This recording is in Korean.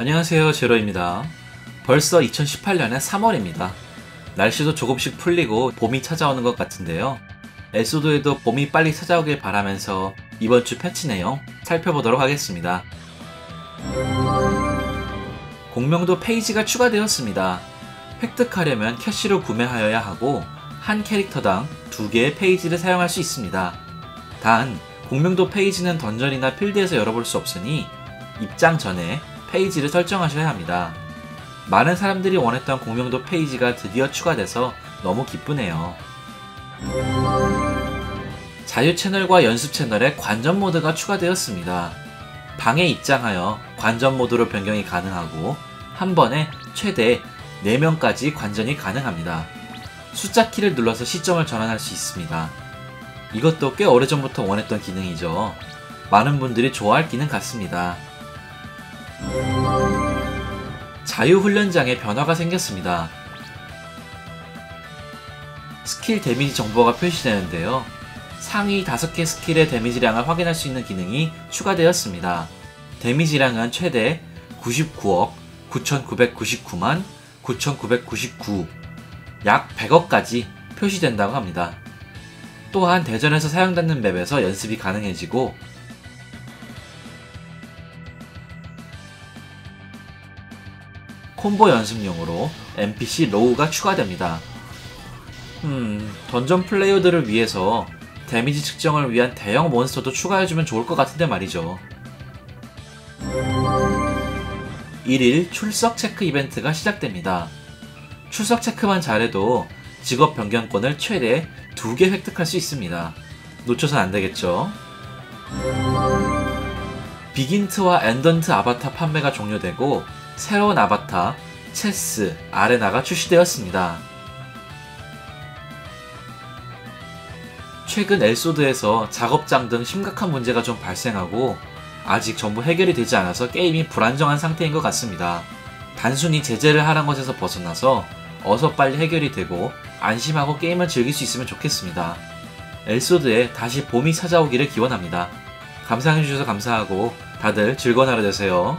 안녕하세요 제로입니다. 벌써 2018년의 3월입니다. 날씨도 조금씩 풀리고 봄이 찾아오는 것 같은데요. 에소드에도 봄이 빨리 찾아오길 바라면서 이번 주 패치 내용 살펴보도록 하겠습니다. 공명도 페이지가 추가되었습니다. 획득하려면 캐시로 구매하여야 하고 한 캐릭터당 두 개의 페이지를 사용할 수 있습니다. 단 공명도 페이지는 던전이나 필드에서 열어볼 수 없으니 입장 전에 페이지를 설정하셔야 합니다. 많은 사람들이 원했던 공명도 페이지가 드디어 추가돼서 너무 기쁘네요. 자유 채널과 연습 채널에 관전 모드가 추가되었습니다. 방에 입장하여 관전 모드로 변경이 가능하고 한 번에 최대 4명까지 관전이 가능합니다. 숫자 키를 눌러서 시점을 전환할 수 있습니다. 이것도 꽤 오래전부터 원했던 기능이죠. 많은 분들이 좋아할 기능 같습니다. 자유훈련장에 변화가 생겼습니다. 스킬 데미지 정보가 표시되는데요. 상위 5개 스킬의 데미지량을 확인할 수 있는 기능이 추가되었습니다. 데미지량은 최대 99억 9999만 9999, 약 100억까지 표시된다고 합니다. 또한 대전에서 사용되는 맵에서 연습이 가능해지고 콤보 연습용으로 NPC 로우가 추가됩니다. 음, 던전 플레이어들을 위해서 데미지 측정을 위한 대형 몬스터도 추가해주면 좋을 것 같은데 말이죠. 1일 출석 체크 이벤트가 시작됩니다. 출석 체크만 잘해도 직업 변경권을 최대 2개 획득할 수 있습니다. 놓쳐선 안 되겠죠? 비긴트와 엔던트 아바타 판매가 종료되고 새로운 아바타, 체스, 아레나가 출시되었습니다. 최근 엘소드에서 작업장 등 심각한 문제가 좀 발생하고 아직 전부 해결이 되지 않아서 게임이 불안정한 상태인 것 같습니다. 단순히 제재를 하란 것에서 벗어나서 어서 빨리 해결이 되고 안심하고 게임을 즐길 수 있으면 좋겠습니다. 엘소드에 다시 봄이 찾아오기를 기원합니다. 감상해주셔서 감사하고 다들 즐거운 하루 되세요.